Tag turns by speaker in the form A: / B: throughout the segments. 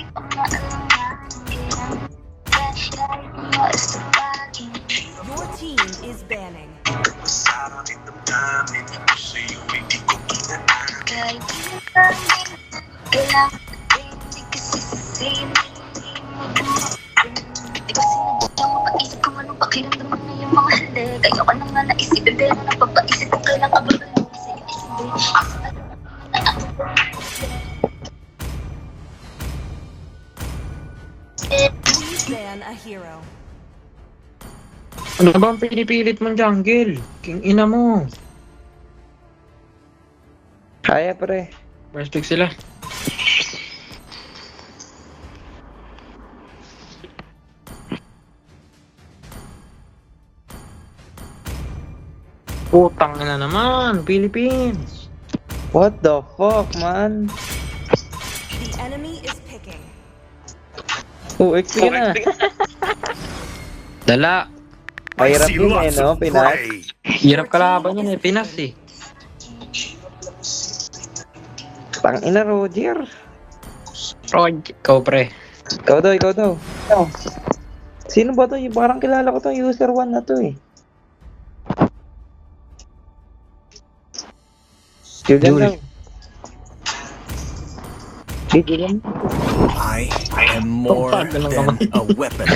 A: Your team is banning.
B: Ayoko na nga naisipin pero napapaisip
A: a hero.
C: Ano ba ang pinipilit mong jungle? King ina mo.
D: Kaya pre.
C: First pick sila. Putang ina naman, Philippines.
D: What the fuck, man?
A: The enemy is picking.
D: Oh, XP ka na.
C: Dala.
D: Mahirap yun eh, no? Pinas.
C: Hirap kalaban yan eh, Pinas eh.
D: Tang ina, Roger.
C: Rod, ikaw pre.
D: Ikaw daw, ikaw daw. Sino ba to? Yung Parang kilala ko tong user 1 na to eh. Julian
C: Jul.
D: daw. Di, Julian.
E: I am more than a weapon.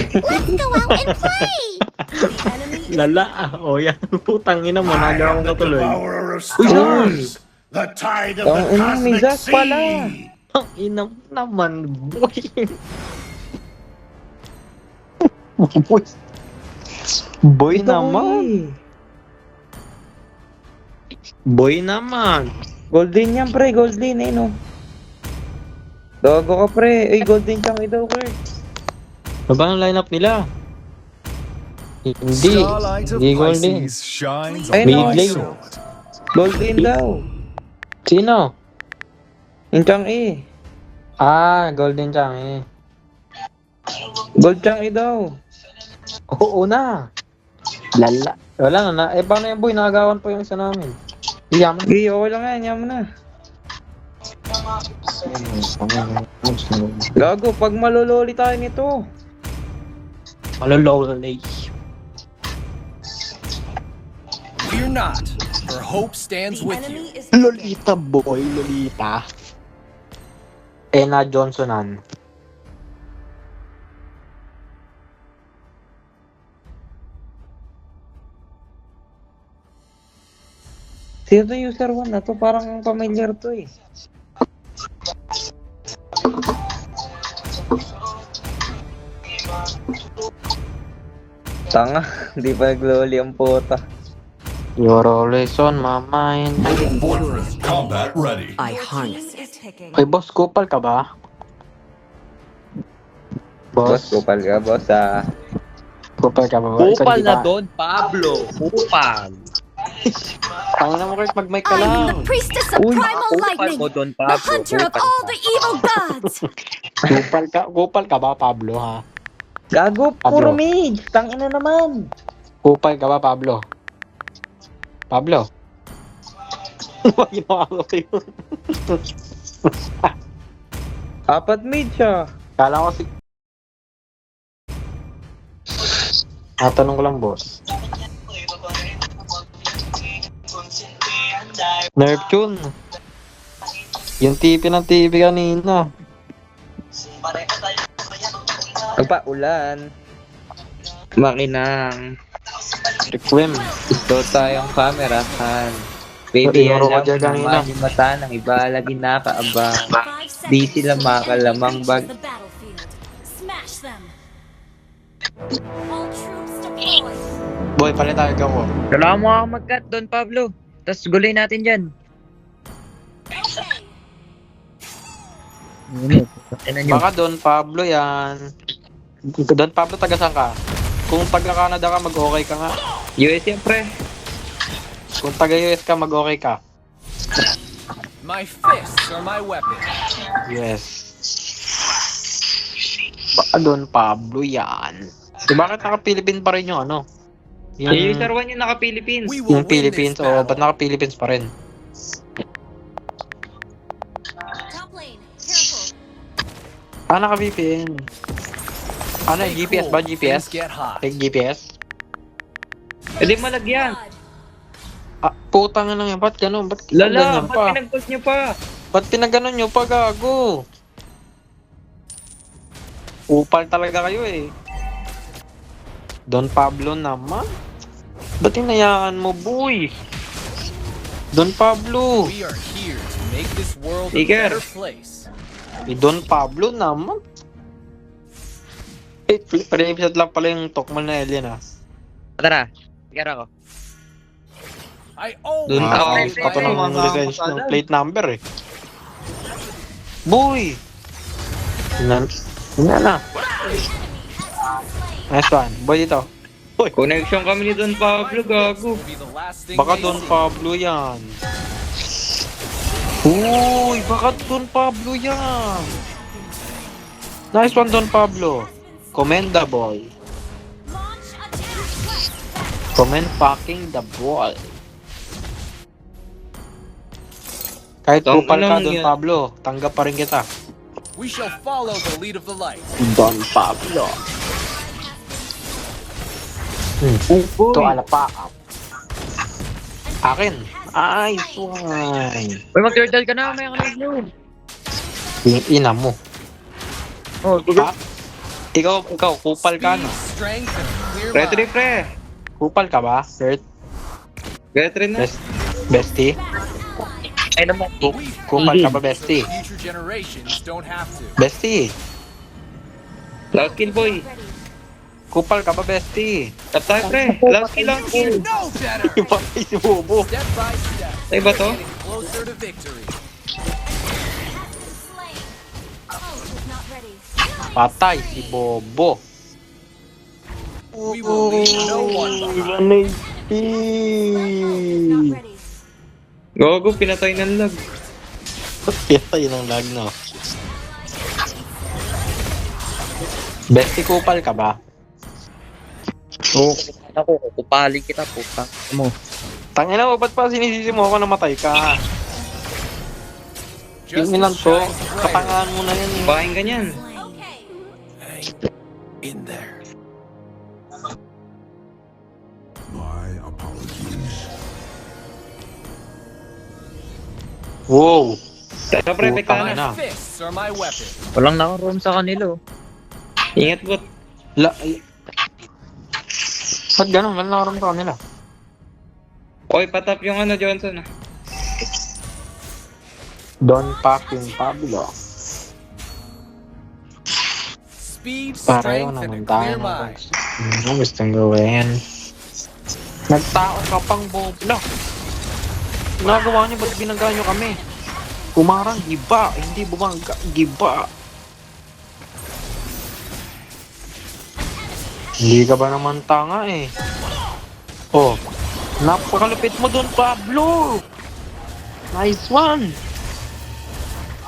A: The enemy is
C: Lala, ah. o yan. Putang ina ko
F: the
C: katuloy. Uy,
F: stars, the tide of the cosmic sea.
C: Ang ina naman, boy. boy. Boy naman. Boy naman.
D: Golden yan, pre. Golden, eh, no? Dogo ka, pre. Ay, golden siyang daw, pre.
C: Ano ba ang lineup nila? Hindi.
E: Starlight of
C: Hindi golden.
E: Pisces shines
D: Ay,
E: on
D: no.
E: my
C: Mid-lane.
E: sword.
D: Golden daw.
C: Sino?
D: Yung Chang E.
C: Ah, golden chang eh.
D: Gold Chang E daw.
C: Oo na. Lala. Wala na na. Eh, paano yung boy? Nakagawan pa yung isa namin. Iyaman.
D: Sige, okay lang yan. Mo na. Gago, pag malololi tayo nito.
C: Malololay.
E: Fear not, for hope stands with you.
C: Lolita boy, Lolita. Ena Johnsonan.
D: Sino user 1 na to? Parang familiar to eh. Tanga, hindi pa nagloli ang puta.
C: You're always on my mind.
F: Fortress combat ready.
A: Team is picking.
C: Ay, boss, kupal ka ba?
D: Boss,
C: Boss,
D: kupal ka, boss ah.
C: kupal ka ba? Ikaw
G: Kupal
C: di
G: na
C: ba?
G: doon, Pablo. Kupal.
C: Tangin na mo Kurt, mag-mic ka
H: I'm the
C: lang.
H: priestess of
D: Uy,
H: primal
G: Kupal
H: lightning,
G: mo doon,
H: the
G: Pablo.
H: hunter of
G: Kupal
H: all
G: ka.
H: the evil gods.
C: Kupal ka, kupal ka ba, Pablo, ha?
D: Gago,
C: Pablo.
D: puro mid. Tangina naman.
C: Kupal ka ba, Pablo? Pablo? Ano ginawa ko sa'yo?
D: Apat mid siya.
C: Kala ko si... Ah, tanong ko lang, boss. Nerf tune. Yung TV ng TV kanina.
D: Pagpa-ulan. Makinang.
C: Requiem.
D: Gusto tayong. Baby,
C: ko
D: alam
C: dyan
D: mo
C: kanina.
D: naman yung mata ng iba lagi nakaabang. Di sila makalamang bag.
C: Boy, palit tayo ko.
G: Kailangan mo ako mag-cut doon, Pablo. Tapos gulay natin dyan.
C: Baka Don Pablo yan. Don Pablo, taga saan ka? Kung taga Canada ka, mag-okay ka nga.
D: US yan, pre.
C: Kung taga US ka, mag-okay ka.
E: My fists are my weapon.
C: Yes. Baka Don Pablo yan. So, bakit naka-Philippine pa rin yung ano? Yung,
D: Yung user 1 yung naka-Philippines.
E: We will
C: yung
E: win
C: Philippines,
E: this
C: o
E: battle.
C: ba't naka-Philippines pa rin?
H: Top lane, careful.
C: Ah, naka-VPN. Ano yung GPS ba? GPS? Like GPS?
D: Eh di malagyan.
C: Ah, putang na lang yan. Ba't ganun? Ba't
D: Lala,
C: ganyan
D: ba't
C: pa?
D: pinag-post nyo pa?
C: Ba't pinaganon nyo pa, gago? Upal talaga kayo eh. Don Pablo naman? Ba't hinayaan mo, boy? Don Pablo.
E: We are here to make this world a
D: Iker.
E: better place.
C: Eh, Don Pablo naman. Eh, pre-episode lang pala yung Tokmal na alien ah.
G: Tara. Sige ako.
E: I always
D: Dun
C: Ah,
D: ako,
C: pa to ng
D: Mga
C: lisensya ng plate number eh. Boy! Nan... Yan na. Nice one. Boy dito.
D: Connection kami ni Don Pablo, gago.
C: Baka Don. Pablo yan. Uy, baka Don Pablo yan. Nice one, Don Pablo. Commendable. Commend fucking the ball. Kahit
D: Tang
C: kupal ka, Don
D: yan.
C: Pablo, tanggap pa rin kita.
E: We shall follow the lead of the light.
C: Don Pablo. Hmm. Ito alapa. Akin. Ay, swine.
G: Uy, mag-turtle ka na. May ako na blue.
C: Yung ina mo.
G: Oh,
C: Ha? Ikaw, ikaw, kupal ka
E: a clear
D: Pre.
C: Kupal ka ba, Kurt?
D: Get rin na.
C: Best, bestie?
G: Ay naman.
C: Ku- Kupal ka ba, bestie?
E: Have to.
C: Bestie?
D: Last kill, boy.
C: Kupal ka ba, bestie?
D: Tap tayo, pre. Last kill
E: know better.
C: Yung patay si Bobo.
D: Ay ba to?
C: Patay si Bobo.
E: We will leave no one behind.
H: Ult is not ready.
D: Gago, pinatay ng lag.
C: Patay ng lag, no? Bestie, kupal ka ba?
G: Oo. Ako, kupali kita po. mo.
C: Tangina mo, ba't pa sinisisi mo ako na matay ka? Yung ilang
E: as
C: to, katangaan mo na yan.
D: Bahain ganyan.
E: In there.
F: My apologies.
C: Wow!
D: Tara, pre,
C: Putang
D: peka na.
G: Walang nakaroon sa kanila. oh.
D: Ingat, bot.
C: La... Ba't ganun? Wala nakaroon sa kanila.
D: Oy, patap yung ano, Johnson. ah.
C: Don fucking Pablo.
E: Speed,
C: Pareho
E: strength, and a
C: naman tayo
E: clear
C: ng
E: mind.
C: Ano gustong gawin? Nagtao ka pang bobla. Nagawa niyo, ba't binaga niyo kami? Kumarang giba, hindi bumangga, giba. Hindi ka ba naman tanga eh? Oh, napakalupit mo doon, Pablo! Nice one!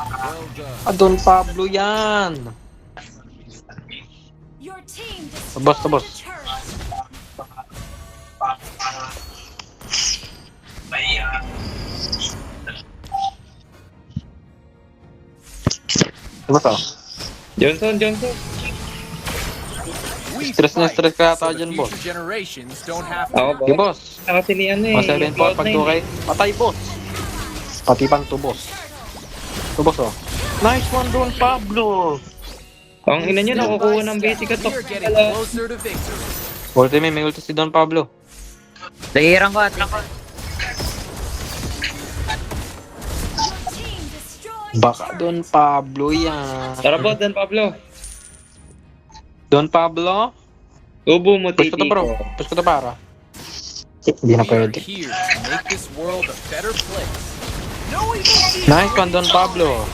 E: Well done.
C: Ah, doon Pablo yan! Boss, boss.
H: the turret.
C: Diba to?
D: Johnson, Johnson.
C: Stress na stress ka
E: the
C: dyan, boss.
D: Ako,
E: to.
C: Di
D: boss.
C: boss.
D: Kasi ni ano eh.
C: 7 po pag
D: Cloud9.
C: tukay. Patay boss. Pati pang tubos. Tubos oh. Nice one doon Pablo.
D: Ang ina nyo,
E: Step
D: nakukuha ng basic attack.
E: We are getting
D: Wala.
E: closer to victory.
C: Ultimate, may ulti si Don Pablo.
G: Lagiran ko at
C: Baka Don. Pablo yan.
D: Tara, bot, Dan Pablo.
C: Don Pablo?
D: Tubo mo,
C: Push ko to
D: titi
C: bro.
D: ko.
C: Push ko to para. Hindi na pwede.
E: to
C: Nice one Don Pablo.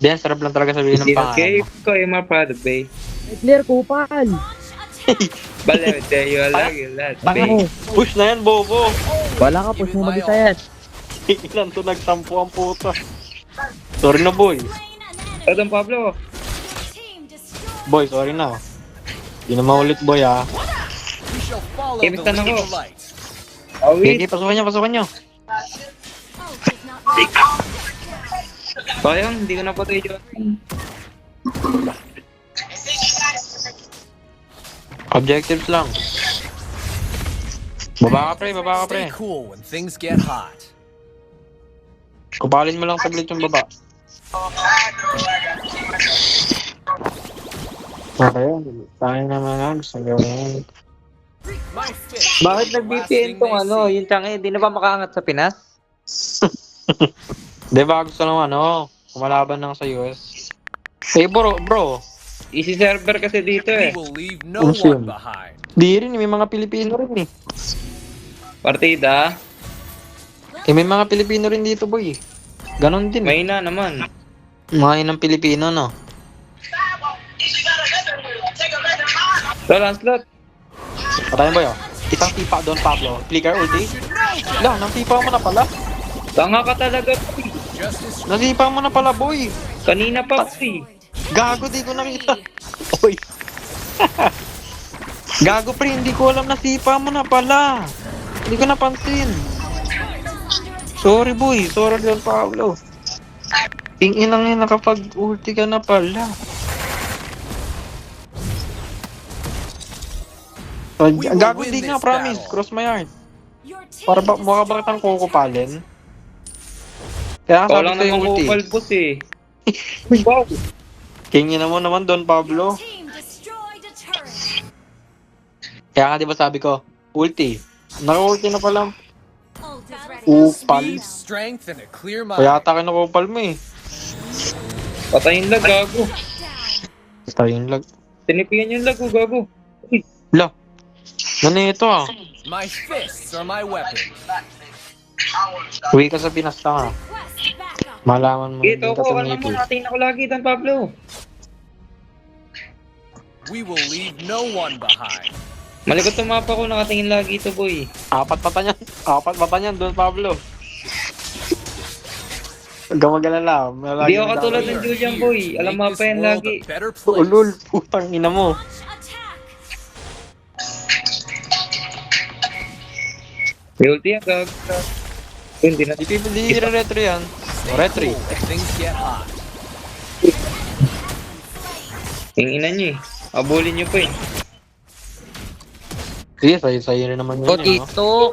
C: Diyan, sarap lang talaga sabihin ng pangalan
D: Okay,
C: mo.
D: ko yung mga product, bay.
G: Clear kupal.
D: Bale, de yo lang yung lahat, bay.
C: Push na yan, Bobo.
G: Wala ka, push mo mag-isa yan.
C: Ilan to nagsampu ang puta. Sorry na, boy.
D: Dan Pablo.
C: Boy, sorry na. Hindi na maulit, boy, ah.
E: We shall follow
D: Eh,
E: the
D: basta
E: lead
D: na
E: of
D: ko.
E: the light.
C: Okay,
D: Awit.
C: pasukan nyo, pasukan nyo.
H: Not ready.
D: Sayang, hindi ko napatay dyan.
C: Objectives lang. Baba ka pre, baba ka pre.
E: Stay cool when things get hot.
C: Kupalin mo lang saglit yung baba. Okay, tayo naman lang. Gawin.
E: Fist.
D: Bakit nag-VPN tong ano, yung Changi, di na ba makaangat sa Pinas?
C: Di ba gusto naman ano, kumalaban lang sa US. Eh bro, bro,
D: Easy server kasi dito
E: We
D: eh.
E: will leave no one behind.
C: di rin, may mga Pilipino rin eh.
D: Partida,
C: Eh may mga Pilipino rin dito boy. Ganon din.
D: may na naman.
C: Mga inang Pilipino no.
D: So, Lancelot,
C: Patayin ba yun? Isang tipa doon Pablo. Flicker ulti. Lah, nang tipa mo na pala.
D: tanga ka talaga.
E: Justice
C: Nasipa mo na pala boy.
D: Kanina pa si.
C: Gago, di ko nakita. Oy. Gago pre, hindi ko alam nasipa mo na pala. Hindi ko napansin. Sorry boy, sorry Don Pablo. Tingin yan nakapag-ulti ka na pala. So, gago di nga, promise. Cross my heart. Para ba, mukha ba kitang kukupalin? Kaya
D: Ikaw
C: sabi
D: lang
C: sa'yo
D: naman
C: ulti.
D: eh.
C: Wow. Kingin mo naman Don Pablo.
H: team destroyed a turret.
C: Kaya nga di ba sabi ko, ulti. Naka-ulti na pala.
H: Ult is ready.
C: Upal.
E: speed, strength, and a clear mind.
C: Kaya ata kinukupal mo eh.
D: Patayin lag, gago.
H: Down.
C: Tayo yung lag.
D: Tinipian yung lag, oh, gago.
C: La. Ano ito ah?
E: My fists are my weapon.
C: Uwi ka sa Pinas
H: backup.
C: Malaman mo
D: Ito ko, alam mo, natin ako lagi, Dan Pablo.
E: We will leave no one behind.
D: Malikot sa mapa ko, nakatingin lagi ito, boy.
C: Apat mata niyan. Apat mata niyan, Don Pablo. Huwag kang mag-alala.
D: Hindi ako katulad ng Julian, boy. Alam
E: Make
D: mapa yan lagi.
C: Ulul, putang ina mo.
D: May ulti yan, gago. Hindi na.
C: Di pipili retro yan. O,
E: Stay
C: retro.
E: cool when things get hot.
D: Tingin niyo eh. Abulin niyo pa eh.
C: Sige, sa'yo, sa'yo rin naman yun. eh, no?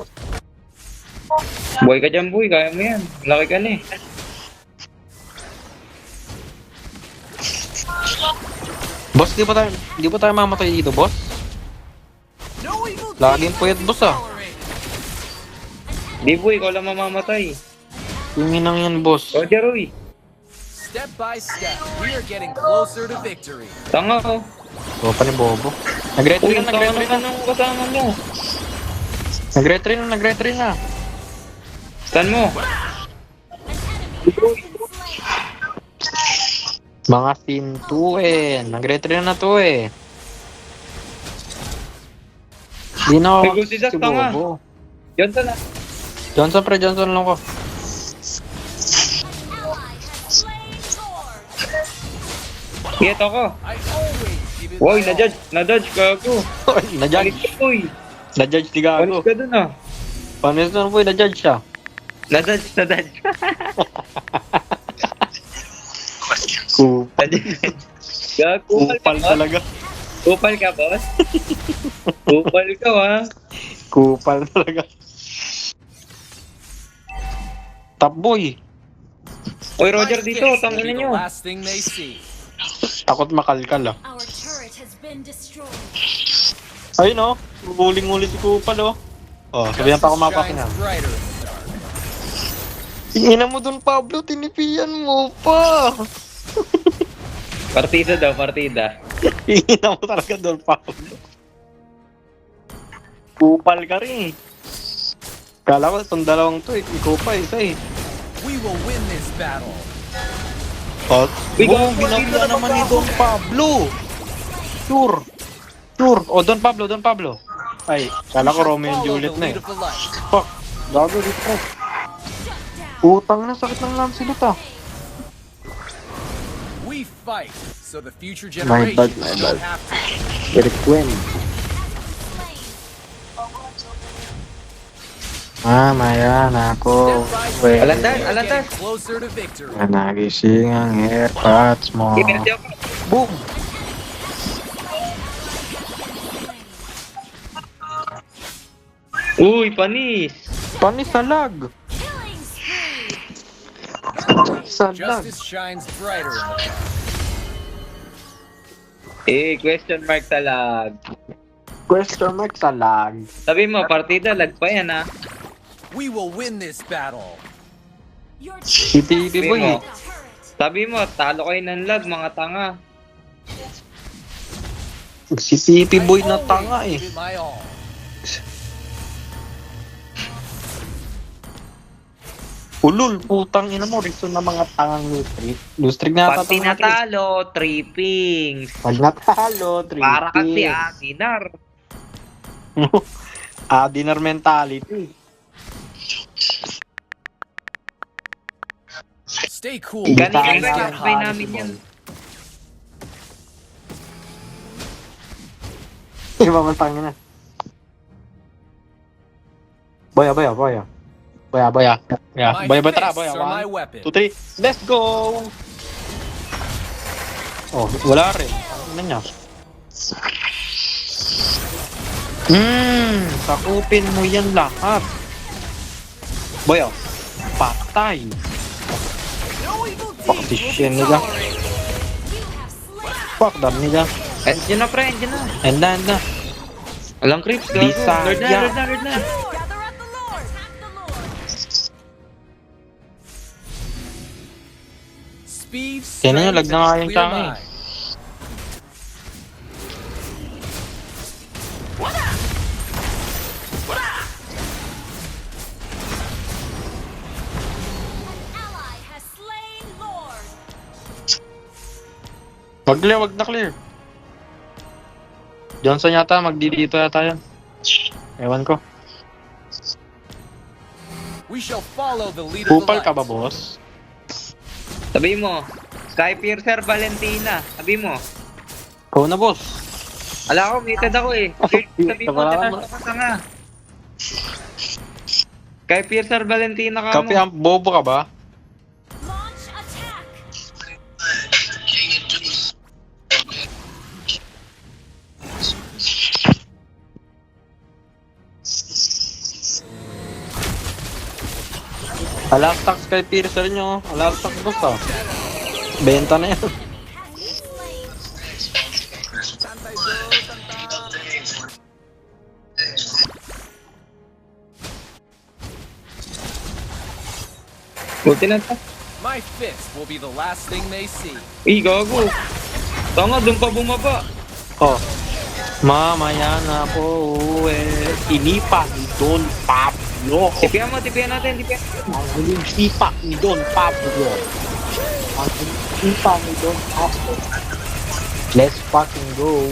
D: Boy ka dyan, boy. Kaya mo yan. Laki ka na eh.
C: Boss, di ba tayo, di ba tayo mamatay dito, boss? Laging puyat, boss ah.
D: Di, boy. Ikaw lang mamamatay.
C: Tuminang yan, boss.
D: Roger, Roy.
E: Step by step, we are getting closer to victory.
D: Tanga ko.
C: O, pa ni Bobo. Nag-retry na, nag-retry na.
D: naman ng kasama mo.
C: Nag-retry na, nag-retry na.
D: Stan mo.
C: Mga sintuin. Nag-retry na to eh. Di na ako si. Bobo.
D: Johnson na.
C: Johnson pre, Johnson lang ko.
D: Hit ako. Woy, na-judge. Na-judge, gago.
C: na-judge.
D: Panis ka, boy.
C: Na-judge si
D: Panis
C: Gago.
D: ka dun ah.
C: Panis na po, na-judge siya.
D: Na-dodge, na-dodge.
C: Kupal.
D: Kupal ka
C: talaga.
D: Kupal ka, boss? Kupal ka, ha?
C: Kupal talaga. Top boy.
D: Oy, Roger, dito. Tangin
E: be the
D: nyo.
E: last thing they see.
C: Takot makalkal ah.
H: Our turret has been destroyed.
C: Ayun oh. Huling-huli si Kupal oh. Oh, sabihan pa ako
E: Justice
C: mapakin
E: shines brighter in the dark.
C: Tingina mo dun Pablo, tinipian mo pa.
D: Partida daw, partida.
C: Tingina mo talaga dun Pablo. Kupal ka rin eh. Kala ko itong dalawang to eh. Ikaw pa isa eh.
E: We will win this battle.
C: Oh,
D: dito na
C: naman ni. Don Pablo. Sure. Sure. Oh, Don Pablo, Don Pablo. Ay, kala ko Romeo and Juliet na eh. Fuck. Gago dito. Utang na, sakit ng Lancelot ah.
E: We fight so the future
C: My bad,
E: generations
C: my
E: don't
C: bad.
E: have to.
C: Eric Quinn. Mamaya na ako.
D: Alandan, alandan.
C: Na nagising ang airpods mo. Boom!
D: Uy, panis.
C: Panis sa lag! Sa lag!
D: Eh, question mark talag.
C: Question mark sa lag.
D: Sabi mo, partida, lag pa yan ah.
E: We will win this battle.
H: Your team has destroyed a turret.
D: Sabi mo, talo kayo ng lag, mga tanga.
C: Si Titi Boy na tanga eh.
E: give it my all.
C: Ulul, putang ina mo. Reason na mga tangang lustrig. Lustrig na
D: Pag
C: ata itong mga tris.
D: tinatalo, trippings.
C: Pag natalo, three
D: Para kasi. Aguinar.
C: ah, dinner mentality.
E: Stay cool.
D: Ganito ba
E: get
D: yung
E: hot.
D: namin yan?
C: Iba man tangin na. Boya, boya, boya. Boya, boya. Yeah,
E: My
C: boya, boya, tara,
E: fists
C: boya.
E: are my
C: One,
E: weapon.
C: two, three. Let's go! Oh, wala rin. Ano niya? Hmm, sakupin mo yan lahat. Boya, patay. Fuck this shit,
H: slain
C: Fuck that, nigga.
D: Andiyan na, pre, andiyan na.
C: And then, uh,
D: Alang creeps, go.
C: Bisa,
D: Lord na. Lord na, Lord na.
E: Speed,
C: Tingnan nyo, lag na nga yung
E: clear
C: wag clear, wag na clear. Johnson yata, magdidito yata yan. Ewan ko.
E: We shall follow the leader of the
C: Kupal ka ba, boss?
D: Sabi mo, Sky Piercer Valentina. Sabi mo,
C: Ikaw na, boss.
D: ala ko, muted ako eh. Sabi mo,
C: naman.
D: ka pa nga. Sky Piercer Valentina ka
C: Kape
D: mo.
C: ang bobo ka ba? Alastax kay Piercer nyo. Alastax, boss ah. Benta na yan.
D: Buti na to.
E: My fist will be the last thing they see.
D: Ih, gago. Tanga, doon pa bumaba.
C: Oh. Mamaya na po uwi. Inipa ni Don Pablo.
D: Tipihan mo, tipihan natin, tipihan.
C: Ang huling sipa ni Don Pablo. Ang huling sipa ni Don Pablo. Let's fucking go.